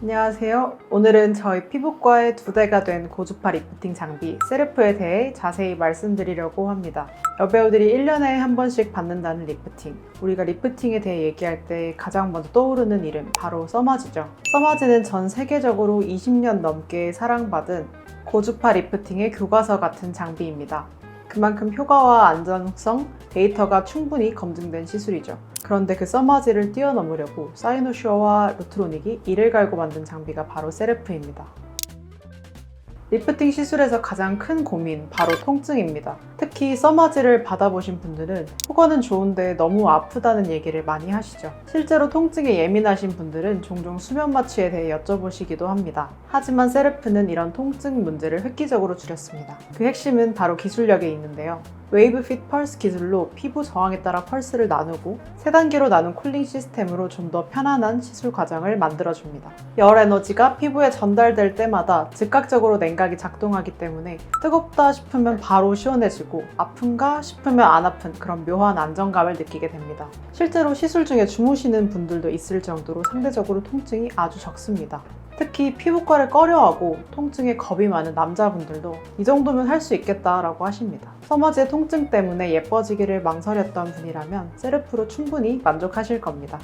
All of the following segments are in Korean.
안녕하세요. 오늘은 저희 피부과의 두 대가 된 고주파 리프팅 장비 세르프에 대해 자세히 말씀드리려고 합니다. 여배우들이 1년에 한 번씩 받는다는 리프팅. 우리가 리프팅에 대해 얘기할 때 가장 먼저 떠오르는 이름 바로 써마지죠. 써마지는 전 세계적으로 20년 넘게 사랑받은 고주파 리프팅의 교과서 같은 장비입니다. 그만큼 효과와 안전성, 데이터가 충분히 검증된 시술이죠. 그런데 그 써마지를 뛰어넘으려고 사이노슈어와 루트로닉이 이를 갈고 만든 장비가 바로 세르프입니다. 리프팅 시술에서 가장 큰 고민, 바로 통증입니다. 특히 써마지를 받아보신 분들은 효과는 좋은데 너무 아프다는 얘기를 많이 하시죠. 실제로 통증에 예민하신 분들은 종종 수면 마취에 대해 여쭤보시기도 합니다. 하지만 세르프는 이런 통증 문제를 획기적으로 줄였습니다. 그 핵심은 바로 기술력에 있는데요. 웨이브 핏 펄스 기술로 피부 저항에 따라 펄스를 나누고 세 단계로 나눈 쿨링 시스템으로 좀 더 편안한 시술 과정을 만들어줍니다. 열 에너지가 피부에 전달될 때마다 즉각적으로 냉각이 작동하기 때문에 뜨겁다 싶으면 바로 시원해지고 아픈가 싶으면 안 아픈 그런 묘한 안정감을 느끼게 됩니다. 실제로 시술 중에 주무시는 분들도 있을 정도로 상대적으로 통증이 아주 적습니다. 특히 피부과를 꺼려하고 통증에 겁이 많은 남자분들도 이 정도면 할 수 있겠다라고 하십니다. 서머지의 통증 때문에 예뻐지기를 망설였던 분이라면 세르프로 충분히 만족하실 겁니다.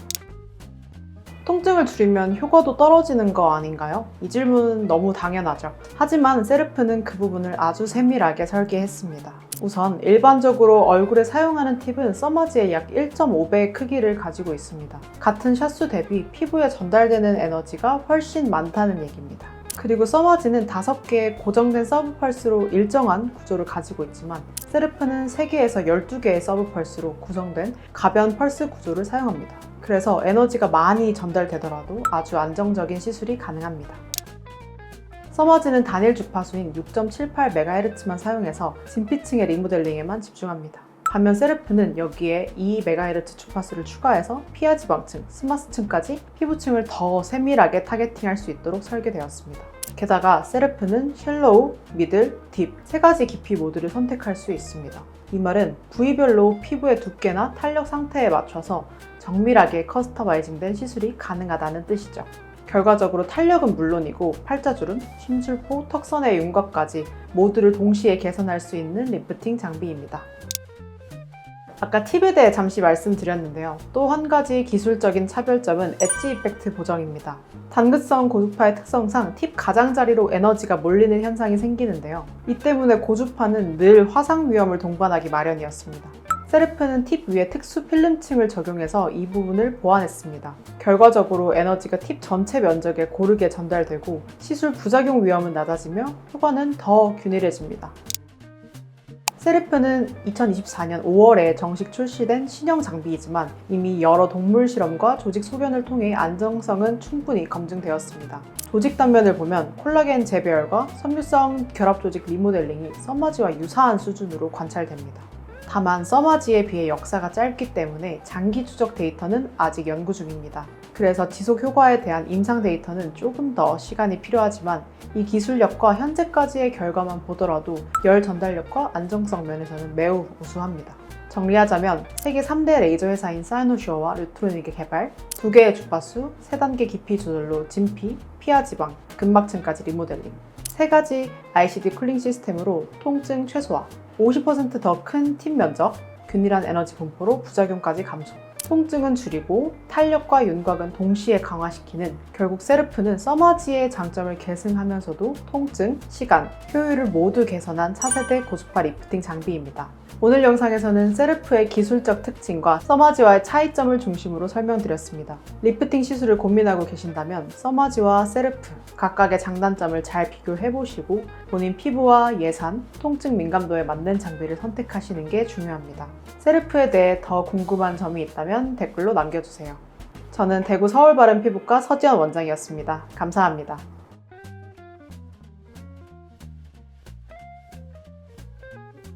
통증을 줄이면 효과도 떨어지는 거 아닌가요? 이 질문은 너무 당연하죠. 하지만 세르프는 그 부분을 아주 세밀하게 설계했습니다. 우선 일반적으로 얼굴에 사용하는 팁은 써머지의 약 1.5배의 크기를 가지고 있습니다. 같은 샷수 대비 피부에 전달되는 에너지가 훨씬 많다는 얘기입니다. 그리고 써머지는 5개의 고정된 서브 펄스로 일정한 구조를 가지고 있지만 세르프는 3개에서 12개의 서브 펄스로 구성된 가변 펄스 구조를 사용합니다. 그래서 에너지가 많이 전달되더라도 아주 안정적인 시술이 가능합니다. 써머지는 단일 주파수인 6.78MHz만 사용해서 진피층의 리모델링에만 집중합니다. 반면 세르프는 여기에 2MHz 주파수를 추가해서 피하 지방층, 스마스층까지 피부층을 더 세밀하게 타겟팅할 수 있도록 설계되었습니다. 게다가 세르프는 쉘로우, 미들, 딥 세 가지 깊이 모드를 선택할 수 있습니다. 이 말은 부위별로 피부의 두께나 탄력 상태에 맞춰서 정밀하게 커스터마이징된 시술이 가능하다는 뜻이죠. 결과적으로 탄력은 물론이고 팔자주름, 심술포, 턱선의 윤곽까지 모두를 동시에 개선할 수 있는 리프팅 장비입니다. 아까 팁에 대해 잠시 말씀드렸는데요. 또 한 가지 기술적인 차별점은 엣지 이펙트 보정입니다. 단긋성 고주파의 특성상 팁 가장자리로 에너지가 몰리는 현상이 생기는데요. 이 때문에 고주파는 늘 화상 위험을 동반하기 마련이었습니다. 세르프는 팁 위에 특수 필름층을 적용해서 이 부분을 보완했습니다. 결과적으로 에너지가 팁 전체 면적에 고르게 전달되고 시술 부작용 위험은 낮아지며 효과는 더 균일해집니다. 세르프는 2024년 5월에 정식 출시된 신형 장비이지만 이미 여러 동물 실험과 조직 소변을 통해 안정성은 충분히 검증되었습니다. 조직 단면을 보면 콜라겐 재배열과 섬유성 결합 조직 리모델링이 써마지와 유사한 수준으로 관찰됩니다. 다만 써마지에 비해 역사가 짧기 때문에 장기 추적 데이터는 아직 연구 중입니다. 그래서 지속 효과에 대한 임상 데이터는 조금 더 시간이 필요하지만 이 기술력과 현재까지의 결과만 보더라도 열 전달력과 안정성 면에서는 매우 우수합니다. 정리하자면 세계 3대 레이저 회사인 사이노슈어와 루트로닉의 개발, 두 개의 주파수, 세 단계 깊이 조절로 진피, 피하 지방, 근막층까지 리모델링, 세 가지 ICD 쿨링 시스템으로 통증 최소화, 50%더 큰 팀 면적, 균일한 에너지 분포로 부작용까지 감소. 통증은 줄이고 탄력과 윤곽은 동시에 강화시키는 결국 세르프는 써마지의 장점을 계승하면서도 통증, 시간, 효율을 모두 개선한 차세대 고주파 리프팅 장비입니다. 오늘 영상에서는 세르프의 기술적 특징과 써마지와의 차이점을 중심으로 설명드렸습니다. 리프팅 시술을 고민하고 계신다면 써마지와 세르프 각각의 장단점을 잘 비교해보시고 본인 피부와 예산, 통증 민감도에 맞는 장비를 선택하시는 게 중요합니다. 세르프에 대해 더 궁금한 점이 있다면 댓글로 남겨주세요. 저는 대구 서울바른 피부과 서지연 원장이었습니다. 감사합니다.